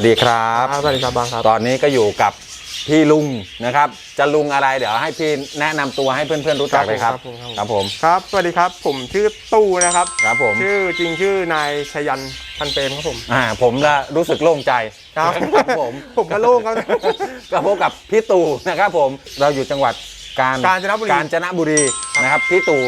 วัสดีครับครับ สวัสดีครับบางครับ ตอนนี้ก็อยู่กับพี่ลุงนะครับ จะลุงอะไรเดี๋ยวให้พี่แนะนำตัวให้เพื่อนๆรู้จักเลยครับครับผมครับผมครับผม ครับ สวัสดีครับ ผมชื่อตู้นะครับ ครับผม ชื่อจริงชื่อนายชยันพันเปรมครับผม อ่า ผมละรู้สึกโล่งใจ ครับครับผม ผมก็โล่งครับก็พบกับพี่ตู่นะครับผม เราอยู่จังหวัดกาญกาญจนบุรีกาญจนบุรีนะครับ พี่ตู่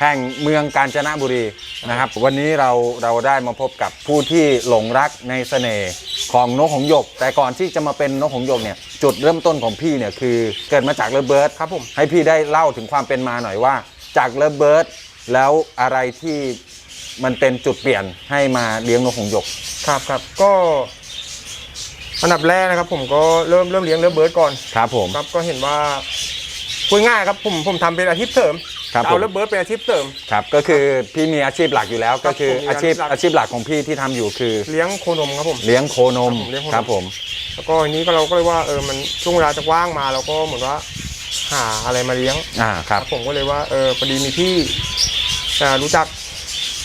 แห่งเมืองกาญจนบุรีนะครับ วันนี้เราเราได้มาพบกับผู้ที่หลงรักในเสน่ห์ ของนกหงส์หยก แต่ก่อนที่จะมาเป็นนกหงส์หยกเนี่ยจุดเริ่มต้นของพี่เนี่ยคือเกิดมาจากเลเบิร์ดครับผมให้พี่ได้เล่าถึงความเป็นมาหน่อยว่า จากเลเบิร์ดแล้วอะไรที่มันเป็นจุดเปลี่ยนให้มาเลี้ยงนกหงส์หยกครับครับก็อันดับแรกนะครับ ผมก็เริ่มเริ่มเลี้ยงเริ่มเบิร์ดก่อนครับผมครับก็เห็นว่าพูดง่ายครับผมผมทำเป็นอาชีพเสริม ครับเอาผมเริ่มเบิร์ดเป็นอาชีพเสริม ครับก็คือพี่มีอาชีพหลักอยู่แล้ว ก็คือผมมีอาชีพอาชีพหลัก อาชีพหลักของพี่ที่ทำอยู่คือเลี้ยงโคนมครับผม เลี้ยงโคนมครับผมเลี้ยงโคนม ครับผม แล้วก็อันนี้ก็เราก็เลยว่าเออมันช่วงเวลาจะว่างมาเราก็เหมือนว่าหาอะไรมาเลี้ยงอ่าครับ ผมก็เลยว่าเออพอดีมีพี่อ่ารู้จัก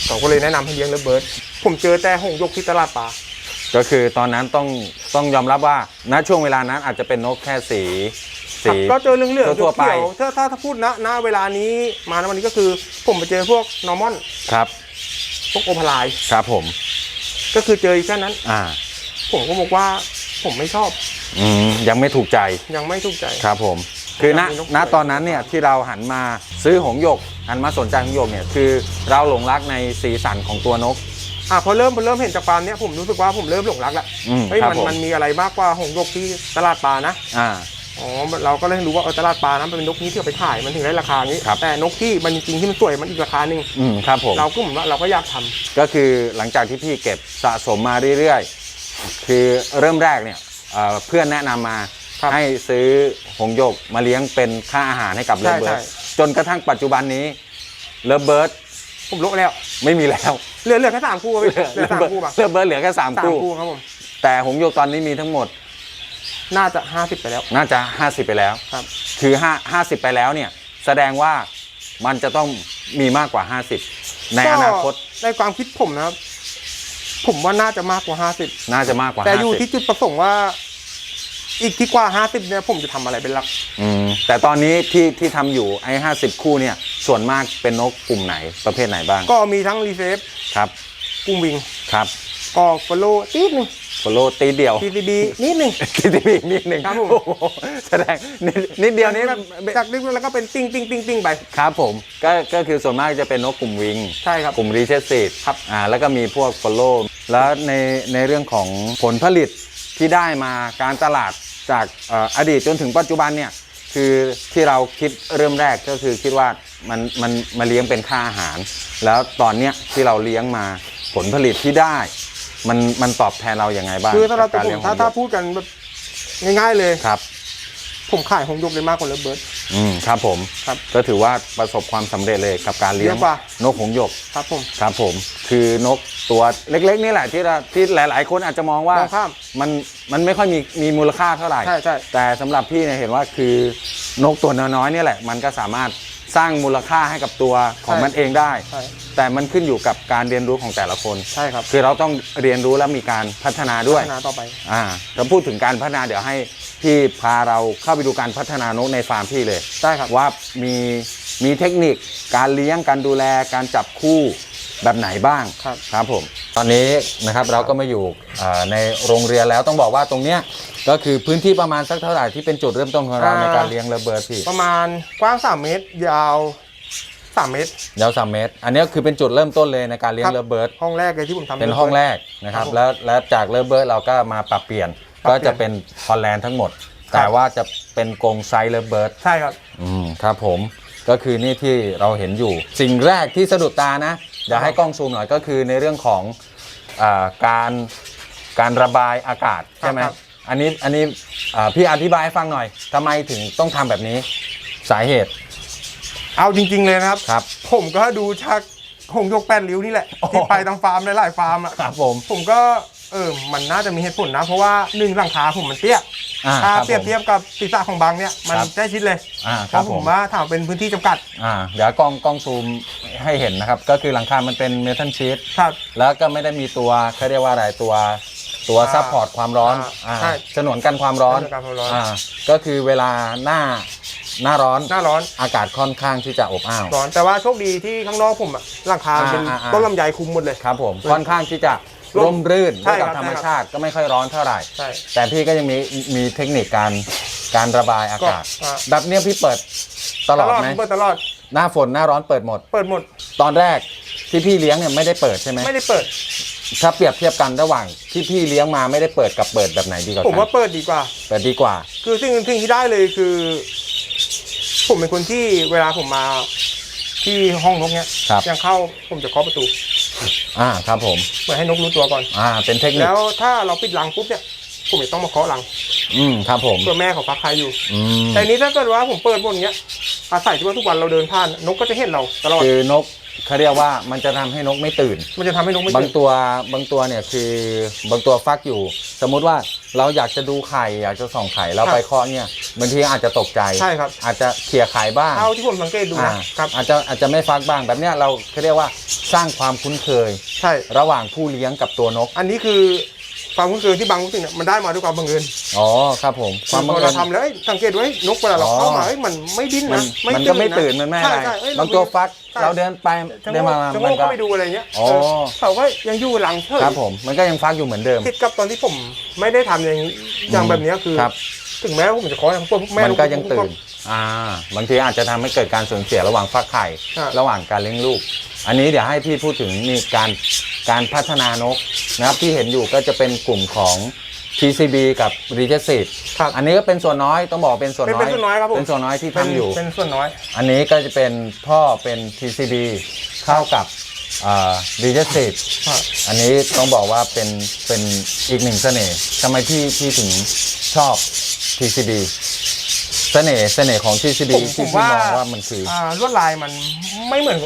เขาก็เลยแนะนำให้เลี้ยงเลิฟเบิร์ดผมเจอแต่หงส์หยกที่ตลาดปลา ก็คือตอนนั้นต้องต้องยอมรับว่าณช่วงเวลานั้นอาจจะเป็นนกแค่สีครั สีบก็เจอเรื่องเหลืองทั่วๆไปเขียวๆถ้าถ้าถ้าพูดณณเวลานี้มาณวันนี้ก็คือ ผมไปเจอพวกนอร์มอนครับ พวกโอพาลายครับผม ก็คือเจอแค่นั้น อ่า ผมก็บอกว่าผมไม่ชอบ อืมยังไม่ถูกใจยังไม่ถูกใจครับผม คือณมีนกณตอนนั้นเนี่ยที่เราหันมาซื้อหงส์หยกหันมาสนใจหงส์หยกเนี่ยคือเราหลงรักในสีสันของตัวนกอะพอเริ่มพอเริ่มเห็นจากฟาร์มเนี้ยผมรู้สึกว่าผมเริ่มหลงรักแล้วอืมเฮ้ยครับมันผมมันมีอะไรมากกว่าหงส์หยกที่ตลาดปลานะ อ่า อ๋อเราก็เลยรู้ว่าเออตลาดปลานั้นมันเป็นนกนี้ที่เอาไปขายมันถึงได้ราคานี้ ครับ แต่นกที่มันจริงๆที่มันสวยมันอีกราคาหนึ่งอืมครับผม เราก็เหมือนว่าเราก็อยากทำก็คือหลังจากที่พี่เก็บสะสมมาเรื่อยๆ คือเริ่มแรกเนี่ยเอ่อเพื่อนแนะนำมาครับให้ซื้อหงส์หยกมาเลี้ยงเป็นค่าอาหารให้กับใช่เลิฟเบิร์ดใช่จนกระทั่งปัจจุบันนี้เลิฟเบิร์ดผมลกแล้วไม่มีแล้วเหลือเหลือแค่สามคู่ครับพี่เหลือสามคู่ป่ะเลิฟเบิร์ดเหลือแค่สามสามคู่ คู่ครับผมแต่หงส์หยกตอนนี้มีทั้งหมด น่าจะห้าสิบไปแล้ว น่าจะ 50 ไปแล้วครับ คือ5 50 ไปแล้วเนี่ย แสดงว่ามันจะต้องมีมากกว่า 50 ในอนาคตก็ในความคิดผมนะครับ ผมว่าน่าจะมากกว่าห้าสิบน่าจะมากกว่า แต่อยู่ที่50จุดประสงค์ว่า อีกที่กว่าห้าสิบเนี่ย ผมจะทำอะไรเป็นหลัก อืม แต่ตอนนี้ที่ที่ทำอยู่ไอ้50 คู่เนี่ย ส่วนมากเป็นนกกลุ่มไหนประเภทไหนบ้าง ก็มีทั้งรีเซฟ ครับ กุ้งวิง ครับกอกฟโลตีดหนึ่ง โฟโลตีเดียวทีซีบีนิดหนึ่งคิดที่มีนิดหนึ่งครับผม โอ้โหแสดงนิดนิดเดียวนี้จากนิดแล้วก็เป็นติ้งติ้งติ้งติ้งไป ครับผมก็ก็คือส่วนมากจะเป็นนกกลุ่มวิง ใช่ครับ กลุ่มรีเชสซีดครับอ่าแล้วก็มีพวกฟอลโล่แล้วในในเรื่องของผลผลิตที่ได้มาการตลาดจากเอ่ออดีตจนถึงปัจจุบันเนี่ยคือที่เราคิดเริ่มแรกก็คือคิดว่ามันมันมาเลี้ยงเป็นค่าอาหาร แล้วตอนเนี้ยที่เราเลี้ยงมาผลผลิตที่ได้ มันมันตอบแทนเราอย่างไงบ้างคือถ้าเรากับตัวการผเลี้ยมงถ้าของถ้าหยกพูดกันแบบง่ายๆเลยครับ ผมขายหงส์หยกเลยมากกว่าเลิฟเบิร์ดอืมครับผมครับ ก็ถือว่าประสบความสำเร็จเลยกับการเลี้ยงเยอะกว่านกหงส์หยกครับผมครับผม คือนกตัวเล็กๆนี่แหละที่เราที่หลาย ๆ คนอาจจะมองว่ามองข้ามมันมันไม่ค่อยมีมีมูลค่าเท่าไหร่ใช่ใช่แต่สำหรับพี่เนี่ยเห็นว่าคือนกตัวน้อยๆเนี่ยแหละ มันก็สามารถ สร้างมูลค่าให้กับตัวของมันเองได้ ใช่ แต่มันขึ้นอยู่กับการเรียนรู้ของแต่ละคน ใช่ครับคือเราต้องเรียนรู้และมีการพัฒนาด้วยพัฒนาต่อไป อ่าถ้าพูดถึงการพัฒนาเดี๋ยวให้พี่พาเราเข้าไปดูการพัฒนานกในฟาร์มพี่เลย ได้ครับ ว่ามีมีเทคนิคการเลี้ยงการดูแลการจับคู่ แบบไหนบ้างครับ ครับผม ตอนนี้นะครับเราก็มาอยู่อ่าในโรงเรียนแล้วต้องบอกว่าตรงเนี้ยก็คือพื้นที่ประมาณสักเท่าไหร่ที่เป็นจุดเริ่มต้นของเราอ่า ในการเลี้ยงเลเบิร์ดพี่ประมาณกว้าง 3 เมตร ยาว3เมตร ยาวสามเมตร อันนี้คือเป็นจุดเริ่มต้นเลยในการเลี้ยงครับเลเบิร์ดห้องแรกเลยที่ผมทำ เป็นห้องแรกนะครับครับผมแล้วแล้วจากเลเบิร์ดเราก็มาปรับเปลี่ยนปรับก็เปลี่ยนจะเป็นฮอลแลนด์ทั้งหมด ครับ แต่ว่าจะเป็นกรงไซส์เลเบิร์ดใช่ครับ อืมครับผมก็คือนี่ที่เราเห็นอยู่ สิ่งแรกที่สะดุดตานะ เดี๋ยวให้กล้องซูมหน่อยก็คือในเรื่องของอาการการระบายอากาศใช่ไหมครับ อันนี้อันนี้อ่าพี่อธิบายให้ฟังหน่อยทำไมถึงต้องทำแบบนี้สาเหตุ เอาจริง ๆ เลยนะครับ ครับผมก็ดูชักหงส์หยกแปดริ้วนี่แหละอ๋อที่ไปตามฟาร์มหลายๆฟาร์มอะครับผม ผมก็เออมันน่าจะมีเหตุผลนะ เพราะว่าหนึ่งหลังคาผมมันเตี้ย อ่าถ้าครับเปรียบผมเทียบกับศีรษะของบางเนี่ยมันครับ ใกล้ชิดเลยอ่าเพครับราะผผมมว่าถามเป็นพื้นที่จำกัดอ่าเดี๋ยวกล้องกล้องซูมให้เห็นนะครับ ก็คือหลังคามันเป็นเมทัลชีตครับ แล้วก็ไม่ได้มีตัวเขาเรียกว่าอะไรตัวตตัวอ่าซัพพอร์ตความร้อนอ่าอ่าใช่ฉนวนกันความร้อนฉนวนกันความร้อนอ่าก็คือเวลาหน้าหน้าร้อนหน้าร้อนอากาศค่อนข้างที่จะอบอ้าว ร้อนแต่ว่าโชคดีที่ข้างนอกผมอะหลังคาเป็นอ่าอ่า ต้นลำไยคุมหมดเลย ครับผมเออค่อนข้างที่จะ ร่ร่มมรื่นใช่ด้วยกับครับธรรมใช่ครับชาติก็ไม่ค่อยร้อนเท่าไหร่ ใช่ แต่พี่ก็ยังมีมีเทคนิคการการระบายอากาศก็อ่า แบบเนี้ยพี่เปิดตลอดไหม เปิดตลอด หน้าฝนหน้าร้อนเปิดหมด เปิดหมด ตอนแรกที่พี่เลี้ยงเนี่ยไม่ได้เปิดใช่ไหมไม่ได้เปิด ถ้าเปรียบเทียบกันระหว่างที่พี่เลี้ยงมาไม่ได้เปิดกับเปิดแบบไหนดีกว่าผมกัว่าเปิดดีกว่า เปิดดีกว่า คือสิ่งสิ่งที่ได้เลยคือ ผมเป็นคนที่เวลาผมมาที่ห้องนกเนี้ยครับ ยังเข้าผมจะเคาะประตู อ่าครับผมเหมือนให้นกรู้ตัวก่อน อ่า เป็นเทคนิคแล้วถ้าเราปิดรังปุ๊บเนี่ยผมจะต้องมาเคาะรังอืมครับผมเพื่อแม่เขาฟักไข่อยู่อืมแต่อันนี้ถ้าเกิดว่าผมเปิดบนเนี้ยอาศัยที่ว่าทุกวันเราเดินผ่านนกก็จะเห็นเราตลอดคือนก เขาเรียกว่ามันจะทำให้นกไม่ตื่น มันจะทำให้นกไม่บางตื่นตัวบางตัวเนี่ยคือบางตัวฟักอยู่ สมมุติว่าเราอยากจะดูไข่อยากจะส่องไข่เราครับไปเคาะเนี่ยบางทีอาจจะตกใจ ใช่ครับอาจจะเขี่ยไข่บ้างเท่าที่ผมสังเกตดูอ่านะครับอาจจะอาจจะไม่ฟักบ้างแบบเนี้ยเราเขาเรียกว่าสร้างความคุ้นเคย ใช่ ระหว่างผู้เลี้ยงกับตัวนก อันนี้คือ ความคุ้นเคยที่บางสิ่งเนี่ยมันได้มาด้วยความบังเอิญอ๋อครับผมความบังพอเอิเราญ ทำแล้วเอ้ยสังเกตไว้นกเวลาเราอ๋อ เข้ามาเอ้ยมันไม่ดิ้นมันนะมันก็ไม่ะตื่นมันไม่อะไรใช่ใช่เอ้ยบางตัวฟักใช่เราเดินไปจะเดินโง่มาจะมัโง่นก็ก็ไปดูอะไรเงี้ยอ๋อ เออเขาก็ยังอยู่หลังเฉยครับผมมันก็ยังฟักอยู่เหมือนเดิมติดกับตอนที่ผมไม่ได้ทำอย่างนี้อย่างแบบเนี้ยคือ ครับ ถึงแม้ว่าผมจะขออย่างพวกแม่มันก็ยังลูตื่น อ่าบางทีอาจจะทำให้เกิดการสูญเสียระหว่างฟักไข่อ่าระหว่างการเลี้ยงลูก อันนี้เดี๋ยวให้พี่พูดถึงนี่การการพัฒนานกนะครับที่เห็นอยู่ก็จะเป็นกลุ่มของ TCB กับ r e g e s i t ครับ อันนี้ก็เป็นส่วนน้อยต้องบอกเป็นส่วนเป็นน้อย เป็นส่วนน้อยครับผม เป็นส่วนน้อยที่เป็นทำอยู่เป็นส่วนน้อย อันนี้ก็จะเป็นพ่อเป็น TCB เข้ากับอ่า r e g e s i t ครับ อันนี้ต้องบอกว่าเป็นเป็นอีกหนึ่งเสน่ห์ทำไมพี่พี่ถึงชอบ TCB เสน่ห์เสน่ห์ของ TCB ผมที่มพี่ว่ามองว่ามันคืออ่าลวดลายมันไม่เหมือน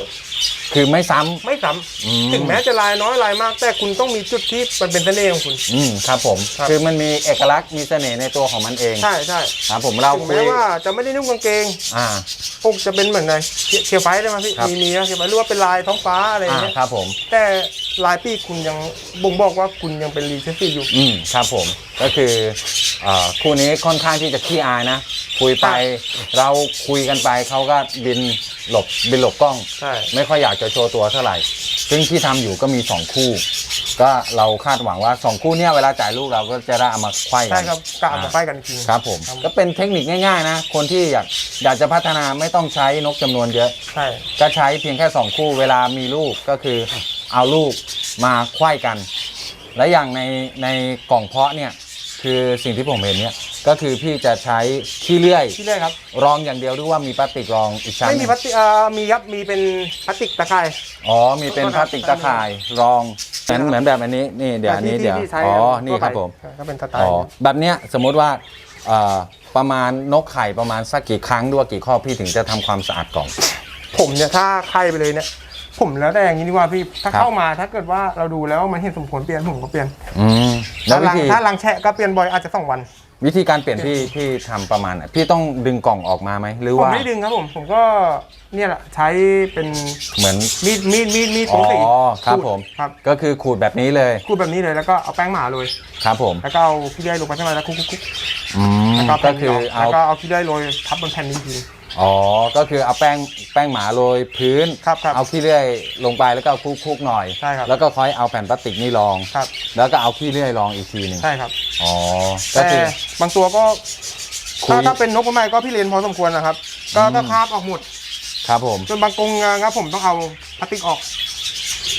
คือไม่ซ้ำ ไม่ซ้อืมำถึงแม้จะลายน้อยลายมาก แต่คุณต้องมีจุดที่มันเป็นเสน่ห์ของคุณ อืมครับผม ครับ คือมันมีเอกลักษณ์มีเสน่ห์ในตัวของมันเองใช่ใช่ครับผมเราถึงคุแม้ยว่าจะไม่ได้นุ่งกางเกงอ่าพวกจะเป็นเหมือนไงเขียเขียวไฟได้ไหมพี่ครับ มีมีนะเขียวไฟหรือว่าเป็นลายท้องฟ้าอะไรอย่างอ่าเงี้ยครับผม แต่ลายปีกคุณยังบ่งบอกว่าคุณยังเป็นรีเชสซี่อยู่ อืมครับผมก็คือเอ่อคู่นี้ค่อนข้างที่จะขี้อายนะ คุยไปเราคุยกันไปเขาก็บิน หลบบินหลบกล้อง ใช่ ไม่ค่อยอยากจะโชว์ตัวเท่าไหร่ ซึ่งที่ทำอยู่ก็มี 2 คู่ ก็เราคาดหวังว่า 2 คู่เนี้ยเวลาจ่ายลูกเราก็จะได้เอามาไขว้กัใช่น ครับกะเอามาอ่าไฟกันจริง ครับผมก็เป็นเทคนิคง่ายๆนะ คนที่อยากอยากจะพัฒนาไม่ต้องใช้นกจำนวนเยอะ ใช่ ก็ใช้เพียงแค่ 2 คู่เวลามีลูกก็คือเอาลูกมาไขว้กัน และอย่างในในกล่องเพาะเนี่ย คือสิ่งที่ผมเห็นเนี่ย ก็คือพี่จะใช้ขี้เลื่อยที่แรกครับ รองอย่างเดียวหรือว่ามีพลาสติกรองอีกชั้นไม่หมีนึ่งพลาสติกอ่ามีครับมีเป็นพลาสติกตะข่าย อ๋อมีเป็นพลาสติกตะข่ายรองเหมือนเหมือนแบบอันนี้นี่เดี๋ยวอันนี้ที่เดี๋ยวที่ใช้อ๋อทั่วนี่ครับไปผม ก็เป็นสไตอ๋อล์แบบเนี้ยสมมุติว่าเอ่อประมาณนกไข่ประมาณสักกี่ครั้งด้วยกี่ข้อพี่ถึงจะทำความสะอาดกล่อง ผมเนี่ยถ้าไข่ไปเลยเนี่ย ผมแล้วแต่อย่างนี้ดีกว่าพี่ ถ้าครับ เข้ามาถ้าเกิดว่าเราดูแล้วมันเห็นสมควรเปลี่ยนผมก็เปลี่ยน อืมแล้วถ้าวิลังธีถ้าลังแฉะก็เปลี่ยนบ่อยอาจจะสองวัน วิธีการเปลี่ยนพี่พี่ทำประมาณไหนพี่ต้องดึงกล่องออกมาไหมหรือผมว่า ไม่ได้ดึงครับผม ผมก็เนี่ยแหละใช้เป็นเหมือน มีดมีดมีดมีดอ๋ผองสีครับขูดผม ครับก็คือขูดแบบนี้เลยขูดแบบนี้เลยแล้วก็เอาแป้งหมาเลย ครับผมแล้วก็เอาขี้เลื่อยลงไปใช่ไหมแล้วคลุกๆๆอืมแล้วก็ก็แผ่นคือนี้เอา แล้วก็เอาขี้เลื่อยโรยทับบนแผ่นนี้ที อ๋อ ก็คือเอาแป้งแป้งหมาโรยพื้น ครับครับ เอาขี้เลื่อยลงไปแล้วก็คลุกๆหน่อย ใช่ครับ แล้วก็ค่อยเอาแผ่นพลาสติกนี่รอง ครับ แล้วก็เอาขี้เลื่อยรองอีกทีหนึ่งใช่ครับ อ๋อ ก็แต่คือ บางตัวก็คุย ถ้าถ้าเป็นนกใหม่ก็พี่เลนพอสมควรนะครับ ก็อืมถ้าคาบออกหมด ครับผม จนบางกรงนะครับผมต้องเอาพลาสติกออก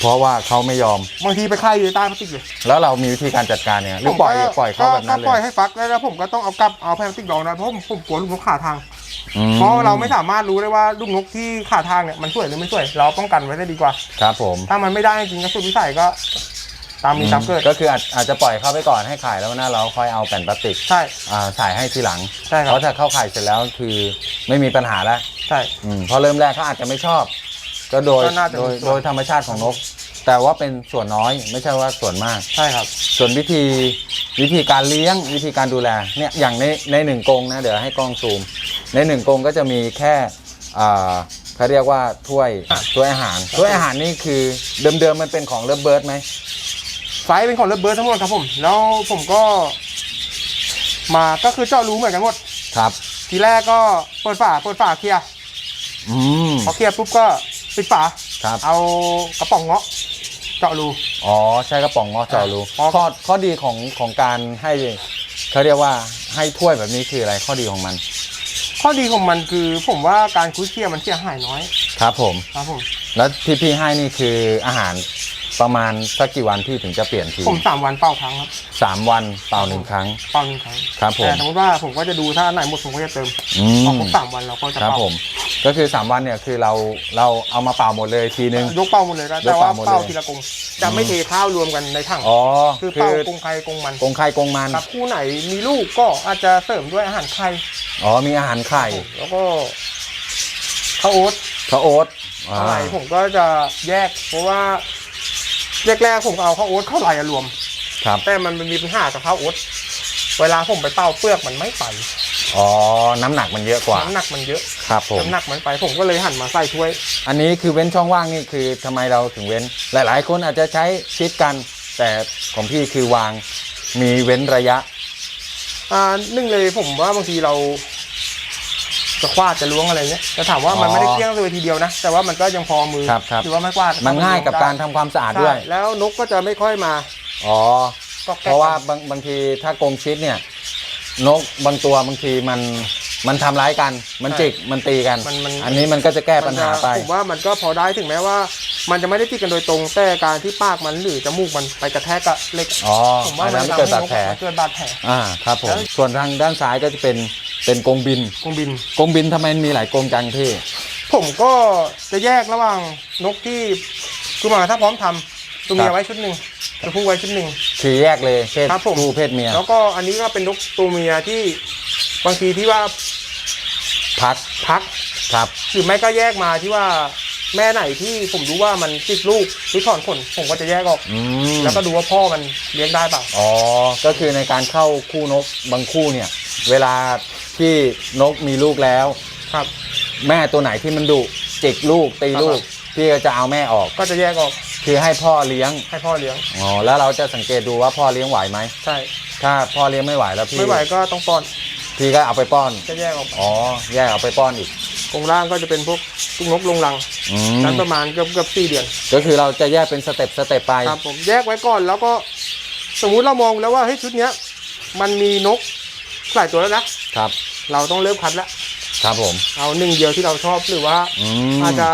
เพราะว่าเขาไม่ยอม บางทีไปค่ายอยู่ใต้พลาสติกเลยแล้วเรามีวิธีการจัดการเนี่ยหรือปล่อยผมก็ปล่อยเขาแบบนั้นเลก็ปล่อยย ให้ฟักแล้วแล้วผมก็ต้องเอากลับเอาพลาสติกรองนะเพราะผมผมกลัวลูกนกขาทางอื มเพราะเราไม่สามารถรู้ได้ว่าลูกนกที่ขาทางเนี่ยมันสวยหรือไม่สวย เราป้องกันไว้ได้ดีกว่า ครับผมถ้ามันไม่ได้จริงก็สุดวิสัยก็ ตามมีตามเกิดก็คืออาจอาจจะปล่อยเขาไปก่อนให้ขายแล้วหน้าเราค่อยเอาแผ่นพลาสติกใช่ อ่าใส่ให้ทีหลัง ใช่คเพรับราะถ้าเข้าขายเสร็จแล้วคือไม่มีปัญหาแล้วใช่ อืมเพราะเริ่มแรกเขาอาจจะไม่ชอบ ก็โดยก็น่าจะโดยมีส่วน โดยธรรมชาติของนก แต่ว่าเป็นส่วนน้อยไม่ใช่ว่าส่วนมาก ใช่ครับ ส่วนวิธีวิธีการเลี้ยงวิธีการดูแลเนี่ยอย่างในในหนึ่งกรงนะ เดี๋ยวให้กล้องซูม ในหนึ่งกรงก็จะมีแค่อ่าเขาเรียกว่าถ้วยถ้วยอาหารถ้วยอาหารนี่คือเดิมๆมันเป็นของเลิฟเบิร์ดไหมไซส์เป็นของเลเบิร์ดทั้งหมดครับผม แล้วผมก็ มาก็คือเจาะรูเหมือนกันหมด ครับ ทีแรกก็เปิดฝาเปิดฝาเคลียร์อืมพอเคลียร์ปุ๊บก็ปิดฝาครับ เอากระป๋องเงาะ เจาะรู อ๋อใช่กระป๋องงอเจาะรูอ๋อ ข้อข้อดีของของการให้เขาเรียกว่าให้ถ้วยแบบนี้คืออะไรข้อดีของมันข้อดีของมันคือผมว่าการคุยเคลียร์มันเสียหายน้อย ครับผม ครับผม แล้วที่พี่ให้นี่คืออาหาร ประมาณสักกี่วันพี่ถึงจะเปลี่ยนทีผมสามวันเป่าครั้งครับสามวันเปล่าหนึ่งครั้ง เป่าหนึ่งครั้งครับผมแต่สมมติว่าผมก็จะดูถ้าไหนหมดผมก็จะเติมอืพอมครบสามวันเราก็จะครับเป่าผม ก็คือ3วันเนี่ยคือเราเราเอามาเป่าหมดเลยทีนึงยกเป่าหมดเลยครับยแต่กว่าเป่าหมดเลยเป่าทีละกงจะไม่เทข้าวรวมกันในถังอ๋อคือคืเป่าอกงใครกงมันกงไข่กงมันครับคู่ไหนมีลูกก็อาจจะเสริมด้วยอาหารไข่อ๋อมีอาหารไข่แล้วก็ข้าวโอ๊ตข้าวโอ๊ตอ่าอะไรผมก็จะแยกเพราะว่า แรกๆผมก็เอาข้าวโอ๊ตเข้าไหลอะรวม ครับ แต่มันมีปัญหากับข้าวโอ๊ตเวลาผมไปเป่าเปลือกมันไม่ไปอ๋อ น้ำหนักมันเยอะกว่า น้ำหนักมันเยอะครับผม น้ำหนักมันไปผมก็เลยหันมาใส่ถ้วย อันนี้คือเว้นช่องว่างนี่คือทำไมเราถึงเว้น หลาย ๆ คนอาจจะใช้ชิดกัน แต่ของพี่คือวางมีเว้นระยะ อ่าหนึ่งเลยผมว่าบางทีเรา จะคว้าดจะล้วงอะไรเงี้ยแต่ถามว่ามันอ๋อไม่ได้เกลี้ยงเลยทีเดียวนะ แต่ว่ามันก็ยังพอมือครับครับถือว่าไม่กว้าดมันง่ายกับการทำความสะอาดด้วย ใช่แล้วนกก็จะไม่ค่อยมาอ๋อ ก็เพราะว่าบางบางทีถ้ากรงชิดเนี่ย นกบางตัวบางทีมันมันทำร้ายกัน มันจิกมันตีกัน มันมัน อันนี้มันก็จะแก้ปัญหาไป ผมว่ามันก็พอได้ถึงแม้ว่า มันจะไม่ได้ติดกันโดยตรงแต่การที่ปากมันหรือจมูกมันไปกระแทกกับเหล็กอ๋อผมว่าอันมันั้นนเกิดทำบาดให้แผลนกเกิดบาดแผล อ่าครับผมแล้วส่วนทางด้านซ้ายก็จะเป็น เป็นกรงบินกงบิน กรงบินทำไมมีหลายกรงจังพี่ ผมก็จะแยกระหว่างนกที่คือหมายว่าถ้าพร้อมทำตัวเมีครัยบ ไว้ชุดหนึ่งตัวผู้ไว้ชุดหนึ่ง คือแยกเลยเพศครับผม ผู้เพศเมียแล้วก็อันนี้ก็เป็นนกตัวเมียที่บางทีที่ว่าพักพัก ครับหรือไม่ก็แยกมาที่ว่าแม่ไหนที่ผมรู้ว่ามันติดลูกหรือถอนขนผมก็จะแยกออก อืมแล้วก็ดูว่าพ่อมันเลี้ยงได้เปล่า อ๋อก็คือในการเข้าคู่นกบางคู่เนี่ย เวลา ที่นกมีลูกแล้ว ครับ แม่ตัวไหนที่มันดุจิกลูกตีลูก พี่ก็จะเอาแม่ออก ก็จะแยกออกคือให้พ่อเลี้ยงให้พ่อเลี้ยงอ๋อแล้วเราจะสังเกตดูว่าพ่อเลี้ยงไหวไหมใช่ถ้าพ่อเลี้ยงไม่ไหวแล้วพี่ไม่ไหวก็ต้องป้อน พี่ก็เอาไปป้อนจะแยกออกอ๋อแยกเอาไปป้อนอีกกรงล่างก็จะเป็นพวกลูกนกลงรังอืมนั้นประมาณเกือบเกือบสี่เดือน ก็คือเราจะแยกเป็นสเต็ปสเต็ปไปครับผมแยกไว้ก่อนแล้วก็สมมุติเรามองแล้วว่าเฮ้ยชุดเนี้ยมันมีนกหลายตัวแล้วนะ ครับ เราต้องเริ่มคัดแล้วครับผม เอาหนึ่งเดียวที่เราชอบหรือว่าอืมอาจจะ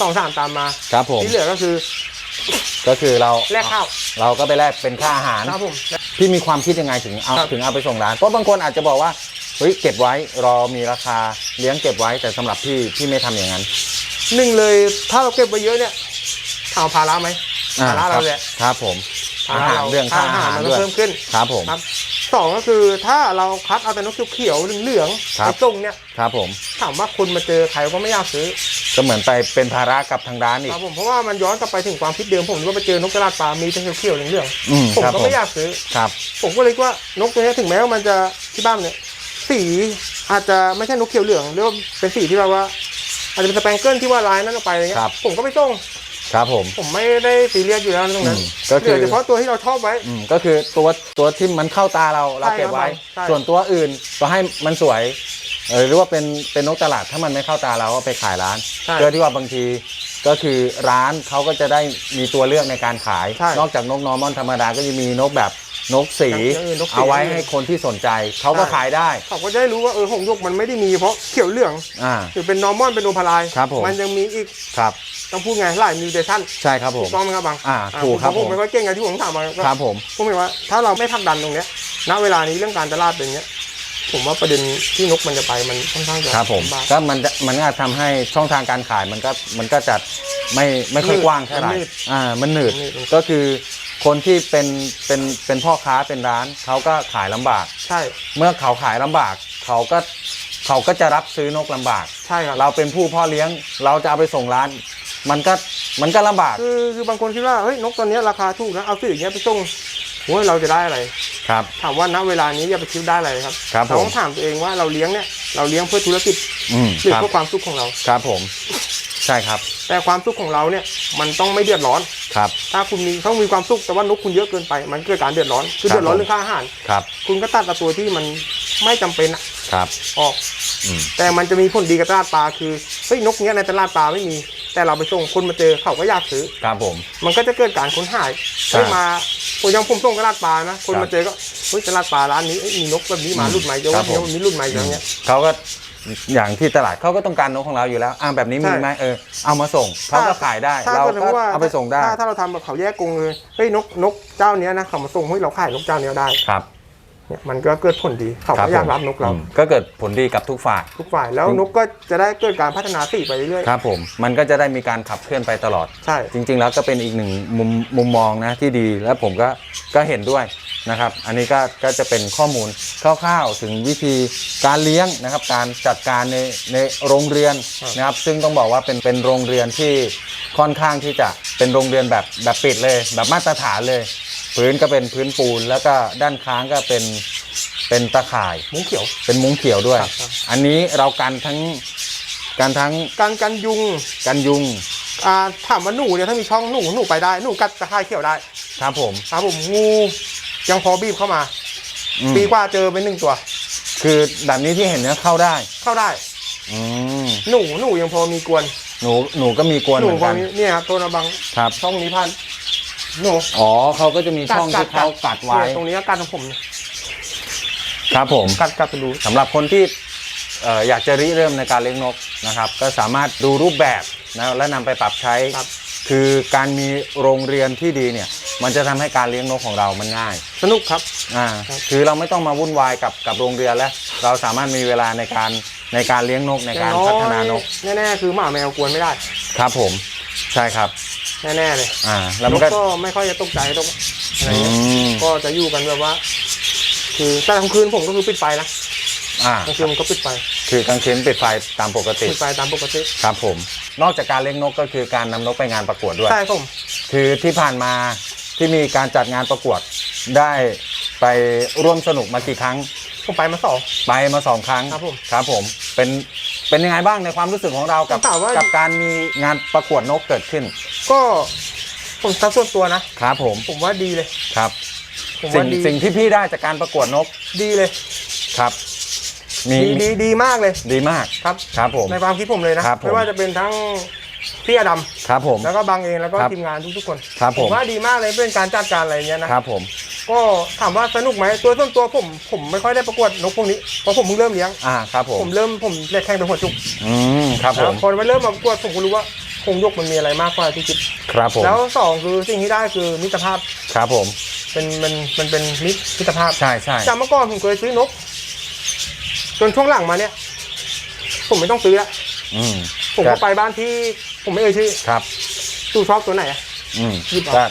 สองสามตามมา ครับผม ที่เหลือก็คือก็คือเราแลกข้าวเราก็ไปแลกเป็นค่าอาหาร ครับผม พี่มีความคิดยังไงถึงเอาครับ ถึงเอาไปส่งร้านเพราะบางคนอาจจะบอกว่าเฮ้ยเก็บไว้รอมีราคาเลี้ยงเก็บไว้แต่สำหรับพี่พี่ไม่ทำอย่างนั้น หนึ่งเลยถ้าเราเก็บไว้เยอะเนี่ยถามภาระไหมอ่ภาระคเราบแหละครับผมภาอาระหารเราเรื่องค่าอาหารมันด้ก็วยเพิ่มขึ้น ครับผม ครับ สองก็คือถ้าเราคัดเอาแต่นกเขียวๆเหลืองๆครับไปส่งเนี่ยครับผม ถามว่าคนมาเจอใครก็ไม่อยากซื้อก็เหมือนไปเป็นภาระกับทางร้านอีคก รับผมเพราะว่ามันย้อนกลับไปถึงความคิดเดิมผมว่าไปเจอนกกระลาดปลามีแต่เขียวๆเหลืองอืมๆผมครับก็ผมไม่อยากซื้อ ครับ ผมก็เลยว่านกตัวเนี้ยถึงแม้ว่ามันจะที่บ้านเนี่ย สีอาจจะไม่ใช่นกเขียวเหลืองหรือว่าเป็นสีที่แบบว่า อาจจะเป็นสแปงเกิลที่ว่าลายนั้นออกไปอะไรเงี้ครัยบ ผมก็ไปส่ง ครับผม ผมไม่ได้ซีเรียสอยู่แล้วตรงนั้นอืมก็คือ เหลือเฉพาะตัวที่เราชอบไว้ อืมก็คือตัวตัวที่มันเข้าตาเราเราใช่เก็บไว้ครับใช่ส่วนตัวอื่นก็ให้มันสวยเออหรือว่าเป็นเป็นนกตลาดถ้ามันไม่เข้าตาเราก็ไปขายร้านใช่ เพื่อที่ว่าบางทีก็คือร้านเขาก็จะได้มีตัวเลือกในการขาย ใช่นอกจากนกนอร์มอนธรรมดาก็จะมีนกแบบนกสี อย่างอื่นนกสีเอาไว้ให้คนที่สนใจเขาก็ใช่ ขายได้เขาก็จะได้รู้ว่าเออหงส์หยกมันไม่ได้มีเพราะเขียวเหลืองอ่า หรือเป็นนอร์มอนเป็นโอพาลายครับผม มันยังมีอีกครับ ต้องพูดไงหลายมิวเทชันใช่ครับผมต้องไหมครับบางอ่าถูกครับผมผมไม่ค่อยเก่งไงที่ผมถามมาก็ครับผมผมเห็นว่าถ้าเราไม่ผลักดันตรงเนี้ยณเวลานี้เรื่องการตลาดเป็นอย่างเงี้ยผมว่าประเด็นที่นกมันจะไปมันค่อนข้างจะครับผมลำบากก็มันจะมันก็ทำให้ช่องทางการขายมันก็มันก็จะไม่ไม่ค่อยหนืดกว้างเท่าไหร่มันหนืดอ่ามันหนืดมันหนืดก็คือคนที่เป็นเป็นเป็นพ่อค้าเป็นร้านเขาก็ขายลำบาก ใช่ เมื่อเขาขายลำบากเขาก็เขาก็จะรับซื้อนกลำบาก ใช่ครับเราเป็นผู้พ่อเลี้ยง เราจะเอาไปส่งร้าน มันก็มันก็ลำบากคือคือบางคนคิดว่าเฮ้ยนกตัวเนี้ยราคาถูกนะเอาซื้ออย่างเงี้ยไปส่งโอ้ยเราจะได้อะไรครับ ถามว่าณเวลานี้อย่าไปคิดได้อะไรครับครับเราผมต้องถามตัวเองว่าเราเลี้ยงเนี่ยเราเลี้ยงเพื่อธุรกิจอืมหรือครับเพื่อความสุขของเราครับผม ใช่ครับ แต่ความสุขของเราเนี่ยมันต้องไม่เดือดร้อนครับ ถ้าคุณมีต้องมีความสุขแต่ว่านกคุณเยอะเกินไป มันเกิดการเดือดร้อนคือครับเดือดร้อนผมเรื่องค่าอาหารครับ คุณก็ตัดแต่ตัวที่มันไม่จำเป็นอะครับออกอืมแต่มันจะมีผลดีกับตลาดปลาคือเฮ้ยนกเนี้ยในตลาดปลาไม่มี แต่เราไปส่งคนมาเจอเขาก็อยากซื้อ ครับผม มันก็จะเกิดการค้นหาใช่ เฮ้ยมาผมยังผมส่งตลาดปลานะ คนครับมาเจอก็เฮ้ยตลาดปลาร้านนี้เอ้ยมีนกแบบนี้มาอืมรุ่นใหม่เดี๋ยวครัว่าบผม เดี๋ยวมีรุ่นใหม่อย่างเงี้ย เขาก็อย่างที่ตลาดเขาก็ต้องการนกของเราอยู่แล้วอ่าแบบนี้มีใช่ไหมเออเอามาส่งเขาก็ขายได้ ถ้าเราเกิดสมก็มุติว่าเอาไปส่งได้ถ้าถ้าเราทำแบบเขาแยกกรงเลยเฮ้ยนกนกเจ้าเนี้ยนะเขามาส่งเฮ้ยเราขายนกเจ้าเนี้ยได้ ครับ เนี่ยมันก็เกิดผลดีเขาก็อยากรับนกเราอืมก็เกิดผลดีกับทุกฝ่าย ทุกฝ่ายแล้วอืมนกก็จะได้เกิดการพัฒนาสีไปเรื่อยครับผมมันก็จะได้มีการขับเคลื่อนไปตลอดๆใช่ จริง ๆ แล้วก็เป็นอีกหนึ่งมุมมุมมองนะที่ดีและผมก็ก็เห็นด้วยนะครับ อันนี้ก็ก็จะเป็นข้อมูลคร่าวๆถึงวิธีการเลี้ยงนะครับ การจัดการในในโรงเรียนนะครับ ซึ่งต้องบอกว่าเป็นเป็นโรงเรียนที่ค่อนข้างที่จะเป็นโรงเรียนแบบแบบปิดเลย แบบมาตรฐานเลย พื้นก็เป็นพื้นปูนแล้วก็ด้านค้างก็เป็นเป็นตะข่ายมุ้งเขียว เป็นมุ้งเขียวด้วย ครับครับ อันนี้เรากันทั้งกันทั้งการกันยุงกันยุงอ่าถามว่าหนูเนี่ยถ้ามีช่องหนูหนูไปได้หนูกัดตะไคร่เขียวได้ครับผมครับผมงูยังพอบีบเข้ามา อืมปีกว่าเจอเป็นหนึ่งตัว คือแบบนี้ที่เห็นเนื้อเข้าได้ เข้าได้ อืมหนูหนูยังพอมีกวนหนูหนูก็มีกวนหเหนูมือนพอกันมีเนี่ยครับตัวระบังครับช่องนี้พัน หนูอ๋อเขาก็จะมีช่องที่เขากัดไว้เนี่ยตรงนี้ก็กัดของผมเนี่ยครับผมกัดกัดไปดูสำหรับคนที่เอ่ออยากจะริเริ่มในการเลี้ยงนกนะครับ ก็สามารถดูรูปแบบนะและนำไปปรับใช้ครับคือการมีโรงเรียนที่ดีเนี่ย มันจะทำให้การเลี้ยงนกของเรามันง่าย สนุกครับอ่าครับคือเราไม่ต้องมาวุ่นวายกับกับโรงเรียนแล้ว เราสามารถมีเวลาในการในการเลี้ยงนกในการพัฒนานกแน่ๆคือหมาแมวกวนไม่ได้ ครับผม ใช่ครับ แน่ๆเลยอ่า แล้วนมันกก็ ก็ไม่ค่อยจะตกใจตกอะไรอืเงี้ยมก็จะอยู่กันแบบว่า คือแต่กลางคืนผมก็คือปิดไฟนะอ่า กลางคืนมันก็ปิดไฟคือกลางคืนปิดไฟตามปกติ ปิดไฟตามปกติครับผม นอกจากการเลี้ยงนกก็คือการนำนกไปงานประกวดด้วย ใช่ผมคือที่ผ่านมาที่มีการจัดงานประกวดได้ไปร่วมสนุกมากี่ครั้ง ผมไปมาสอง ไปมาสองครั้งครับผม ครับผม เป็น เป็นยังไงบ้างในความรู้สึกของเรากับผมถามว่า กับการมีงานประกวดนกเกิดขึ้นก็ผมถ้าส่วนตัวนะ ครับผมผมว่าดีเลย ครับ ผมสิ่ว่างดีสิ่งที่พี่ได้จากการประกวดนกดีเลยครับ มีดีดีดีมากเลยดีมากครับ ครับผม ในความคิดผมเลยนะครับผม ไม่ว่าจะเป็นทั้งพี่อดัมครับผม แล้วก็บางเองแล้วก็ครับทีมงานทุกๆคนครับผม ว่าดีมากเลยเป็นการจัดการอะไรอย่างเงี้ยนะครับผม ก็ถามว่าสนุกไหมตัวส่วนตัวผมผมไม่ค่อยได้ประกวดนกพวกนี้เพราะผมเพิ่งเริ่มเลี้ยงอ่าครับผมผมเริ่มผมเล่นแข่งเป็นหัวจุกอืมครับผแล้วมพอมาเริ่มมาประกวดผมก็รู้ว่าคงยกมันมีอะไรมากกว่าที่คิดครับผมแล้วสองคือสิ่งที่ได้คือมิตรภาพครับผม เป็นมันมันเป็นมิตรมิตรภาพใช่ใช่จากเมื่อก่อนผมเคยซื้อนก จนช่วงหลังมาเนี่ย ผมไม่ต้องซื้อละอืมผมก็ไปบ้านที่ผมไม่เอ่ยชื่อครับตูชอบตัวไหนอะ อืมหยิบเอาก็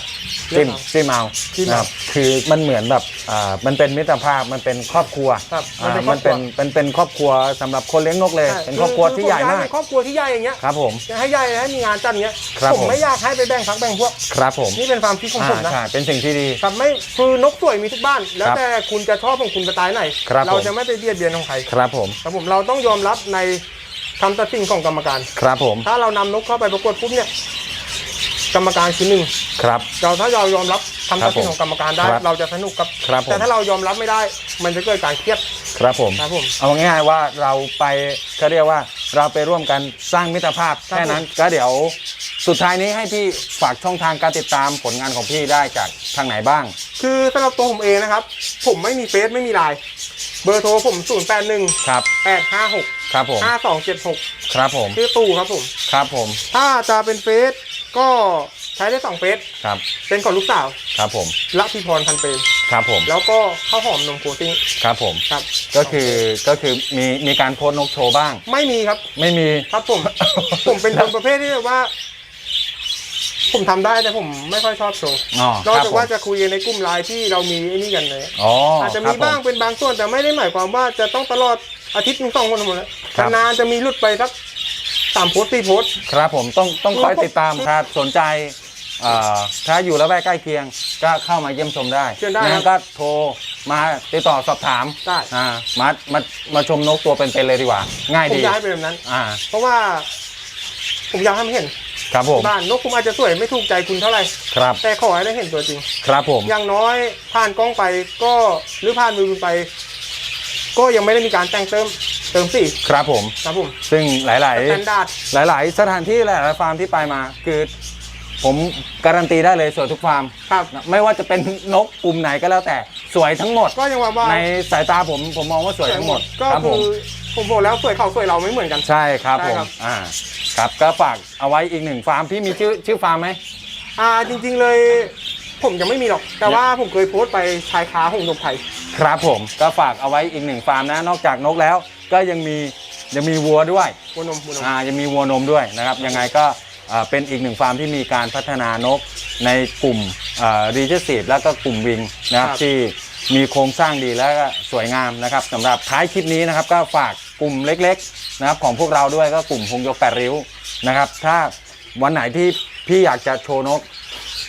จิ้มเลือกเอาจิ้มเอาจิ้มนะคเอารับคือมันเหมือนแบบอ่ามันเป็นมิตรภาพมันเป็นครอบครัวครับอ่ามัมันนเป็เป็นนครอบครัวเป็นเป็นครอบครัวสำหรับคนเลี้ยงนกเลย ใช่เป็นครอบครัวที่ใหญ่มาก ครอบครัวที่ใหญ่อย่างเงี้ยครับผม จะให้ใหญ่ให้มีงานจัดเงี้ยครับผม ผมไม่อยากให้ไปแบ่งพักแบ่งพวก ครับผมนี่เป็นความคิดของผมอ่านะใช่เป็นสิ่งที่ดี ครับไม่คือนกสวยมีทุกบ้าน แล้วครับแต่คุณจะชอบของคุณสไตล์ไหน ครับเราผม จะไม่ไปเบียดเบียนของใครครับผมครับผมเราต้องยอมรับในคำตัดสินของกรรมการ ครับผม ถ้าเรานำนกเข้าไปประกวดปุ๊บเนี่ย กรรมการคือหนึ่งครับ เราถ้าเรายอมรับคำตัดสินของกรรมการได้ ครับเราจะสนุกกับ ครับผม แต่ถ้าเรายอมรับไม่ได้ มันจะเกิดการเครียด ครับผม ครับผมเอาง่ายๆว่าเราไปก็เรียกว่าเราไปร่วมกันสร้างมิตรภาพครับ แค่นั้นก็เดี๋ยวสุดท้ายนี้ให้พี่ฝากช่องทางการติดตามผลงานของพี่ได้จากทางไหนบ้าง คือสำหรับตัวผมเองนะครับ ผมไม่มีเฟซไม่มีไลน์เบอร์โทรผม 0 8 1 ครับ 8 5 6 ครับผม 5 2 7 6 ครับผม ชื่อตู่ครับผม ครับผม ถ้าจะเป็นเฟซ ก็ใช้ได้สองเฟซครับ เป็นของลูกสาวครับผมละพิพรพันเปรมครับผม แล้วก็ข้าวหอมนมโคติ้งครับผม ครับก็คือก็คือมีมีการโพสต์นกโชว์บ้าง ไม่มีครับ ไม่มีครับผม ผมเป็นคนประเภทที่แบบว่า ผมทำได้แต่ผมไม่ค่อยชอบโชว์อ๋อนอกครับจากผมว่าจะคุยกันในกลุ่มไลน์ที่เรามีไอ้นี่กันเลยอ๋ออาจจะครัมีผบ้างเป็นบางส่วนแต่ไม่ได้หมายความว่าจะต้องตลอดอาทิตย์หนึงสองวันหมดเลยครับนานๆจะมีหลุดไปสัก สามโพสต์สี่โพสต์ ครับผมต้องต้องคอยติดตามถ้าสนใจเอ่อถ้าอยู่ละแวกใกล้เคียงก็เข้ามาเยี่ยมชมได้เชิญได้ไม่ครังั้บนก็โทรมาติดต่อสอบถามได้ อ่ามามามาชมนกตัวเป็นๆเลยดีกว่า ง่ายผมดีจะให้เป็นแบบนั้น อ่าเพราะว่า ผมอยากให้มันเห็นครับผมที่บ้านนกผมอาจจะสวยไม่ถูกใจคุณเท่าไหร่ ครับแต่ขอให้ได้เห็นตัวจริง ครับผม อย่างน้อยผ่านกล้องไปก็หรือผ่านมือคุณไป ก็ยังไม่ได้มีการแต่งเติมเติมสีครับผม ครับผมซึ่งหลาย สแตนดาร์ดๆ หลาย ๆ สถานที่หลายๆฟาร์มที่ไปมา คือผมการันตีได้เลยสวยทุกฟาร์ม ครับ ไม่ว่าจะเป็นนกกลุ่มไหนก็แล้วแต่สวยทั้งหมด ก็ยังว่าว่าในสายตาผมผมมองว่าสวยทั้งหมดก็ครับผคืม อผมบอกแล้วสวยเขาสวยเราไม่เหมือนกัน ใช่ครับใช่ผมครับ อ่าครับก็ฝากเอาไว้อีกหนึ่งฟาร์มพี่มีชื่อชื่อฟาร์มไหม อ่าจริง ๆเลย ผมยังไม่มีหรอก แต่ว่าผมเคยโพสต์ไปชายคาหงส์นกไทย ครับผมก็ฝากเอาไว้อีกหนึ่งฟาร์มนะ นอกจากนกแล้ว ก็ยังมียังมีวัวด้วยวัวนมวัวนม อ่ายังมีวัวนมด้วยนะครับ ยังไงก็อ่าเป็นอีกหนึ่งฟาร์มที่มีการพัฒนานกในกลุ่มรีเจสีฟแล้วก็กลุ่มวิงนะครับครับ ที่มีโครงสร้างดีและก็สวยงามนะครับสำหรับท้ายคลิปนี้นะครับ ก็ฝากกลุ่มเล็กๆนะครับของพวกเราด้วยก็กลุ่มพงยกแปดริ้วนะครับ ถ้าวันไหนที่พี่อยากจะโชว์นก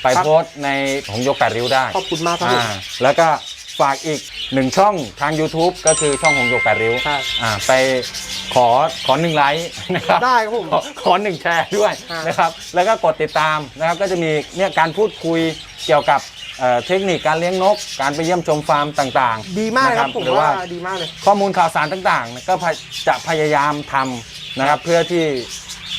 ไปโพสต์ในหงยกแปดริ้วได้ขอบคุณมากครับผม อ่าแล้วก็ฝากอีกหนึ่งช่องทาง YouTube ก็คือช่องของโยกแปดริ้วใช่ อ่าไปขอขอหนึ่งไลค์นะครับ ได้ครับผม ขอขอหนึ่งแชร์ด้วยอ่านนะครับ แล้วก็กดติดตามนะครับ ก็จะมีเนี่ยการพูดคุยเกี่ยวกับเอ่อเทคนิคการเลี้ยงนก การไปเยี่ยมชมฟาร์มต่างๆดีมากเลยครับนะผมหรือว่าว่าดีมากเลย ข้อมูลข่าวสารต่างๆ ก็พยจะพยายามทำนะครับ เพื่อที่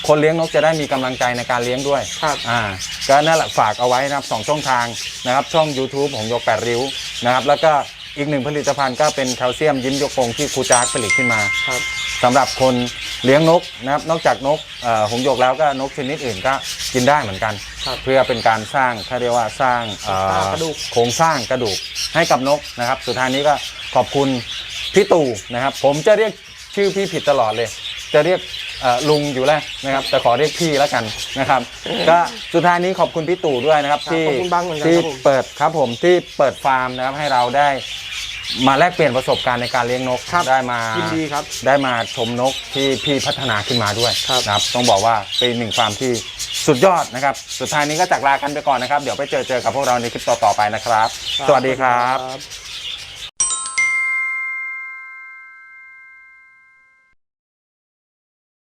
คนเลี้ยงนกจะได้มีกำลังใจในการเลี้ยงด้วยครับอ่าก็นั่นแหละฝากเอาไว้นะครับสองช่องทางนะครับช่อง YouTube ของยกแปดริ้วนะครับแล้วก็อีกหนึ่งผลิตภัณฑ์ก็เป็นแคลเซียมยิ้มยกโปงที่ครูจากผลิตขึ้นมา ครับ สำหรับคนเลี้ยงนกนะครับนอกจากนกเอ่อหงส์หยกแล้วก็นกชนิดอื่นก็กินได้เหมือนกัน ครับเพื่อเป็นการสร้างเขาเรียกว่าสร้างเอ่อกระดูก โครงสร้างกระดูกให้กับนกนะครับ สุดท้ายนี้ก็ขอบคุณพี่ตู่นะครับ ผมจะเรียกชื่อพี่ผิดตลอดเลย จะเรียกเอ่อลุงอยู่แล้วนะครับแต่ขอเรียกพี่แล้วกันนะครับ ก็สุดท้ายนี้ขอบคุณพี่ตู่ด้วยนะครับครับที่ขอบคุณบ้างเหมือนกันที่ครับผมเปิดครับผมที่เปิดฟาร์มนะครับให้เราได้มาแลกเปลี่ยนประสบการณ์ในการเลี้ยงนกครับได้มายินดีครับได้มาชมนกที่พี่พัฒนาขึ้นมาด้วยครับนะครับ ต้องบอกว่าเป็นหนึ่งฟาร์มที่สุดยอดนะครับ สุดท้ายนี้ก็จากลากันไปก่อนนะครับ เดี๋ยวไปเจอเจอกับพวกเราในคลิปต่อๆไปนะครับ สวัสดีครับครับ